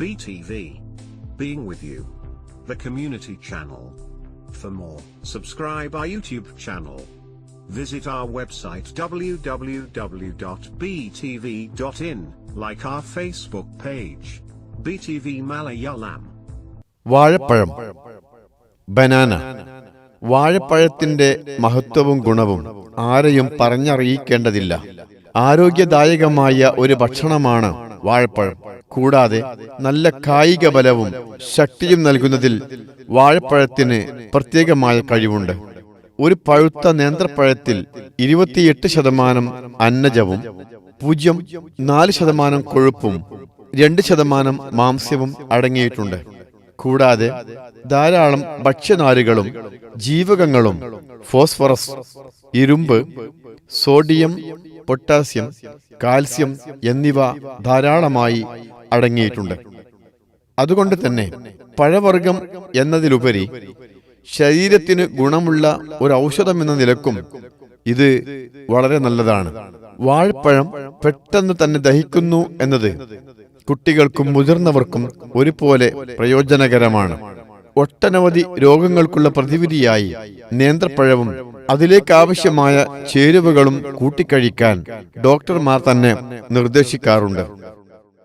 BTV. Being with you. The community channel. For more, subscribe our YouTube channel. Visit our website www.btv.in, like our Facebook page. BTV Malayalam. വാഴപ്പഴം banana വാഴപ്പഴത്തിന്റെ മഹത്വവും ഗുണവും ആരെയും പറഞ്ഞറിയിക്കേണ്ടതില്ല ആരോഗ്യദായകമായ ഒരു ഭക്ഷണമാണ് വാഴപ്പഴം കൂടാതെ നല്ല കായിക ബലവും ശക്തിയും നൽകുന്നതിൽ വാഴപ്പഴത്തിന് പ്രത്യേകമായ കഴിവുണ്ട്. ഒരു പഴുത്ത നേന്ത്രപ്പഴത്തിൽ ഇരുപത്തിയെട്ട് ശതമാനം അന്നജവും പൂജ്യം നാല് ശതമാനം കൊഴുപ്പും രണ്ട് ശതമാനം മാംസ്യവും അടങ്ങിയിട്ടുണ്ട്. കൂടാതെ ധാരാളം ഭക്ഷ്യനാരുകളും ജീവകങ്ങളും ഫോസ്ഫറസ് ഇരുമ്പ് സോഡിയം പൊട്ടാസ്യം കാൽസ്യം എന്നിവ ധാരാളമായി അടങ്ങിയിട്ടുണ്ട്. അതുകൊണ്ട് തന്നെ പഴവർഗം എന്നതിലുപരി ശരീരത്തിന് ഗുണമുള്ള ഒരു ഔഷധം എന്ന നിലക്കും ഇത് വളരെ നല്ലതാണ്. വാഴപ്പഴം പെട്ടെന്ന് തന്നെ ദഹിക്കുന്നു എന്നത് കുട്ടികൾക്കും മുതിർന്നവർക്കും ഒരുപോലെ പ്രയോജനകരമാണ്. ഒട്ടനവധി രോഗങ്ങൾക്കുള്ള പ്രതിവിധിയായി നേന്ത്രപ്പഴവും അതിലേക്കാവശ്യമായ ചേരുവകളും കൂട്ടിക്കഴിക്കാൻ ഡോക്ടർമാർ തന്നെ നിർദ്ദേശിക്കാറുണ്ട്.